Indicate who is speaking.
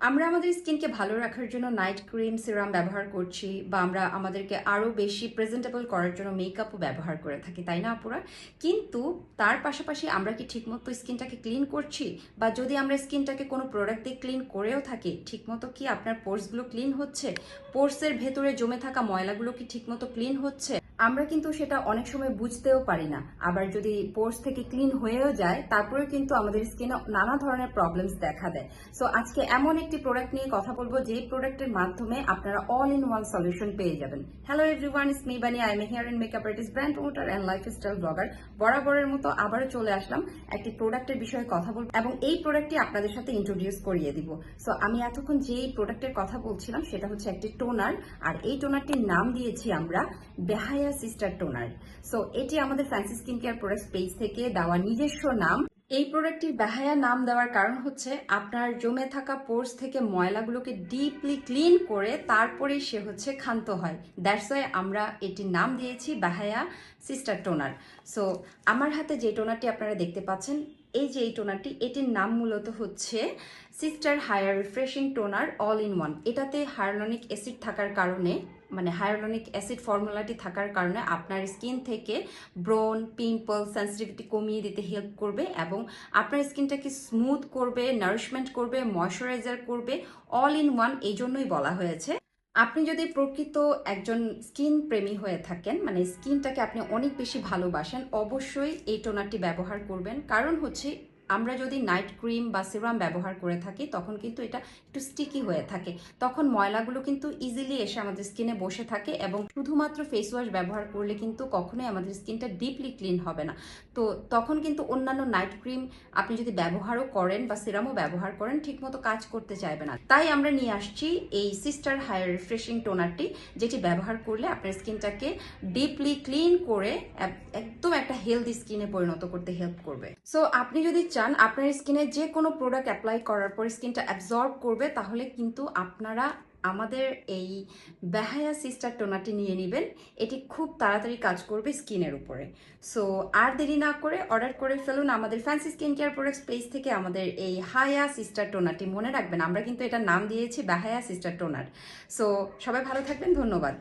Speaker 1: আমরা আমাদের স্কিনকে ভালো রাখার জন্য নাইট ক্রিম, সিরাম ব্যবহার করছি বা আমরা আমাদেরকে আরও বেশি প্রেজেন্টেবল করার জন্য মেকআপও ব্যবহার করে থাকি, তাই না আপুরা? কিন্তু তার পাশাপাশি আমরা কি ঠিকমতো স্কিনটাকে ক্লিন করছি? বা যদি আমরা স্কিনটাকে কোনো প্রোডাক্ট দিয়ে ক্লিন করেও থাকি, ঠিকমতো কি আপনার পোর্সগুলো ক্লিন হচ্ছে? পোর্সের ভেতরে জমে থাকা ময়লাগুলো কি ঠিকমতো ক্লিন হচ্ছে? আমরা কিন্তু সেটা অনেক সময় বুঝতেও পারি না। আবার যদি পোর্স থেকে ক্লিন হয়েও যায় তারপরে কিন্তু আমাদের স্কিনে নানা ধরনের প্রবলেমস দেখা দেয়। সো আজকে এমন একটি প্রোডাক্ট নিয়ে কথা বলব যে প্রোডাক্টের মাধ্যমে আপনারা অল ইন ওয়ান সলিউশন পেয়ে যাবেন। Hello everyone is me Bani I am hair and makeup artist brand promoter and lifestyle blogger বরাবরের মতো আবারও চলে আসলাম একটি প্রোডাক্টের বিষয়ে কথা বলব এবং এই প্রোডাক্টটি আপনাদের সাথে ইন্ট্রোডিউস করিয়ে দিব। সো আমি এতক্ষণ যেই প্রোডাক্টের কথা বলছিলাম, সেটা হচ্ছে একটি টোনার। আর এই টোনারটির নাম দিয়েছি আমরা বেহায়া সিস্টার টোনার সো এটি আমাদের fancy skin care product page থেকে দেওয়া নিজস্ব নাম। এই প্রোডাক্টটির বেহায়া নাম দেওয়ার কারণ হচ্ছে, আপনার জমে থাকা পোর্স থেকে ময়লাগুলোকে ডিপলি ক্লিন করে তারপরে সে হচ্ছে ক্ষান্ত হয়। দ্যাটস ওয়াই আমরা এটির নাম দিয়েছি বেহায়া সিস্টার টোনার সো আমার হাতে যে টোনারটি আপনারা দেখতে পাচ্ছেন এই যে এই টোনারটি, এটির নাম মূলত হচ্ছে sister higher refreshing toner all in one এটাতে হায়ারলনিক অ্যাসিড থাকার কারণে মানে হায়ারলনিক অ্যাসিড ফর্মুলাটি থাকার কারণে আপনার স্কিন থেকে ব্রন পিম্পল সেন্সিটিভিটি কমিয়ে দিতে হেল্প করবে এবং আপনার স্কিনটাকে স্মুথ করবে নারিশমেন্ট করবে ময়শ্চারাইজার করবে অল ইন ওয়ান এই জন্যই বলা হয়েছে। আপনি যদি প্রকৃত একজন স্কিন প্রেমী হয়ে থাকেন মানে স্কিনটাকে আপনি অনেক বেশি ভালোবাসেন, অবশ্যই এই টোনারটি ব্যবহার করবেন। কারণ হচ্ছে আমরা যদি নাইট ক্রিম বা সিরাম ব্যবহার করে থাকি, তখন কিন্তু এটা একটু স্টিকি হয়ে থাকে। তখন ময়লাগুলো কিন্তু ইজিলি এসে আমাদের স্কিনে বসে থাকে এবং শুধুমাত্র ফেস ওয়াশ ব্যবহার করলে কিন্তু কখনোই আমাদের স্কিনটা ডিপলি ক্লিন হবে না। তো তখন কিন্তু অন্যান্য নাইট ক্রিম আপনি যদি ব্যবহারও করেন বা সিরামও ব্যবহার করেন, ঠিকমতো কাজ করতে চাইবে না। তাই আমরা নিয়ে আসছি এই সিস্টার হায়ার রিফ্রেশিং টোনারটি যেটি ব্যবহার করলে আপনার স্কিনটাকে ডিপলি ক্লিন করে, একদম একটা হেলদি স্কিনে পরিণত করতে হেল্প করবে। সো আপনি যদি চান, আপনার স্কিনে যে কোনো প্রোডাক্ট অ্যাপ্লাই করার পর স্কিনটা অ্যাবজর্ব করবে, তাহলে কিন্তু আপনারা আমাদের এই বেহায়া সিস্টার টোনাটি নিয়ে নেবেন। এটি খুব তাড়াতাড়ি কাজ করবে স্কিনের উপরে। সো আর দেরি না করে অর্ডার করে ফেলুন আমাদের fancy skin care products page থেকে আমাদের এই হায়া সিস্টার টোনাটি। মনে রাখবেন, আমরা কিন্তু এটার নাম দিয়েছি বেহায়া সিস্টার টোনার। সো সবাই ভালো থাকবেন, ধন্যবাদ।